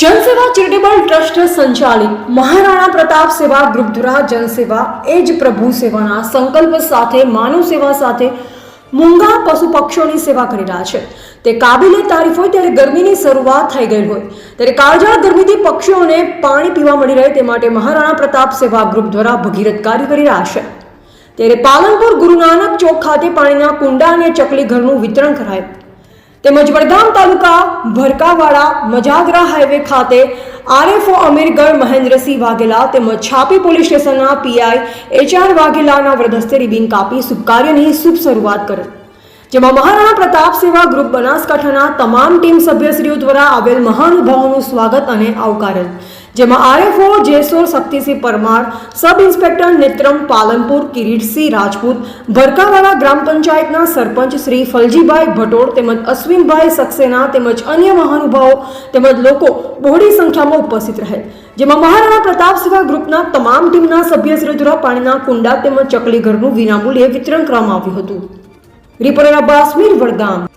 જનસેવા charitable trust સંચાલિત મહારાણા પ્રતાપ સેવા group દ્વારા જનસેવા એ જ પ્રભુ સેવાના સંકલ્પ સાથે, માનવ સેવા સાથે મૂંગા પશુ પક્ષીઓની સેવા કરી રહ્યા છે. તે કાબિલે તારીફ હોય ત્યારે ગરમીની શરૂઆત થઈ ગઈ હોય. ત્યારે કાળજાળ ગરમીથી પક્ષીઓને પાણી પીવા મળી રહે તે માટે મહારાણા પ્રતાપ સેવા ગ્રુપ દ્વારા ભગીરથ કાર્ય કરી રહ્યા છે. ત્યારે પાલનપુર ગુરુ નાનક ચોક ખાતે પાણીના કુંડા અને ચકલી ઘરનું વિતરણ કરાયું. તેમજ વડગામ તાલુકા ભરકાવાડા મજાગરા હાઈવે ખાતે આરએફઓ અમીરગઢ મહેન્દ્રસિંહ વાઘેલા તેમજ છાપી પોલીસ સ્ટેશનના પીઆઈ એચઆર વાઘેલાના વ્રદસ્તે રિબિન કાપી શુભ કાર્યની શુભ શરૂઆત કરી જેમાં મહારાણા પ્રતાપ સેવા ગ્રુપ બનાસકાંઠાના તમામ ટીમ સભ્યશ્રીઓ દ્વારા આવેલ મહાનુભાવોનું સ્વાગત અને આવકારેલ જેમાં RFO Jesor Shaktisinh Parmar, sub inspector Netram Palanpur, Kiritsinh Rajput Bharkawala ગ્રામ પંચાયતના સરપંચ શ્રી ફલજીભાઈ ભટોળ તેમજ અશ્વિનભાઈ સક્સેના તેમજ અન્ય મહાનુભાવો તેમજ લોકો બહોળી સંખ્યામાં ઉપસ્થિત રહે જેમાં મહારાણા પ્રતાપ સેવા ગ્રુપના તમામ ટીમના સભ્યશ્રીઓ દ્વારા પાણીના કુંડા તેમજ ચકલી ઘરનું વિનામૂલ્યે વિતરણ કરવામાં આવ્યું હતું. રિપોર્ટર અબ્બાસ મીર વડગામ.